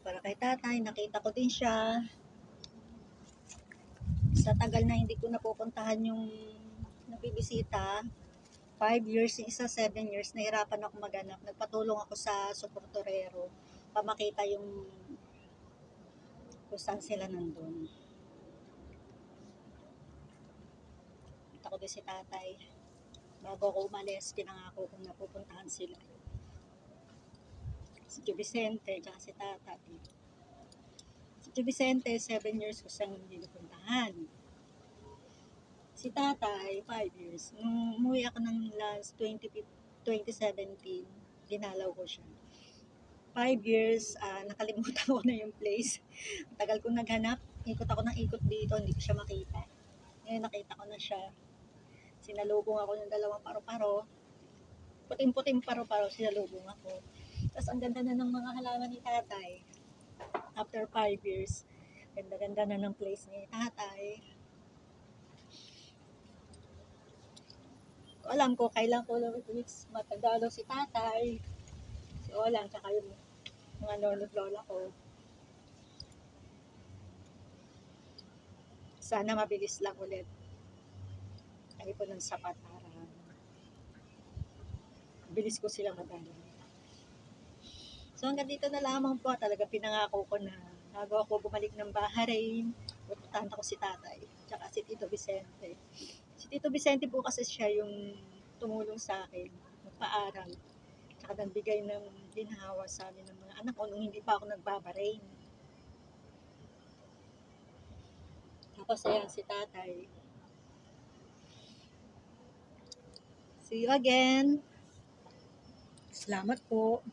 para kay tatay. Nakita ko din siya. Sa tagal na hindi ko napupuntahan yung nabibisita. Five years, yung isa seven years, nahirapan ako maganap. Nagpatulong ako sa suportorero pamakita yung kung saan sila nandun. Kita ko din si tatay. Bago ako umalis, pinangako kong napupuntahan sila. Si Tio Vicente, tsaka si tatay. Si Tio Vicente, seven years ko siyang hindi napuntahan. Si tatay, five years. Nung umuwi ako ng last 20, 2017, dinalaw ko siya. Five years, ah, nakalimutan ko na yung place. Tagal kong naghanap. Ikot ako ng ikot dito, hindi ko siya makita. Ngayon nakita ko na siya. Sinalubong ako ng dalawang paro-paro. Puting-puting paro-paro, sinalubong ako. Tapos ang ganda na ng mga halaman ni tatay. After five years, ganda-ganda na ng place ni tatay. Alam ko, kailan ko weeks matagalo si tatay. Si Olang, tsaka yung mga lolo't lola ko. Sana mabilis lang ulit. Tayo po ng sapat para bilis ko sila madala. So hanggang dito na lamang po. Talaga pinangako ko na bago ako bumalik ng Bahrain, pupuntahan ko si tatay. Tsaka si Tito Vicente. Si Tito Vicente po kasi siya yung tumulong sa akin, magpaaral. Tsaka nagbigay ng ginhawa sa amin ng mga anak ko nung hindi pa ako nagbabarain. Tapos ayan si tatay. See you again. Salamat po.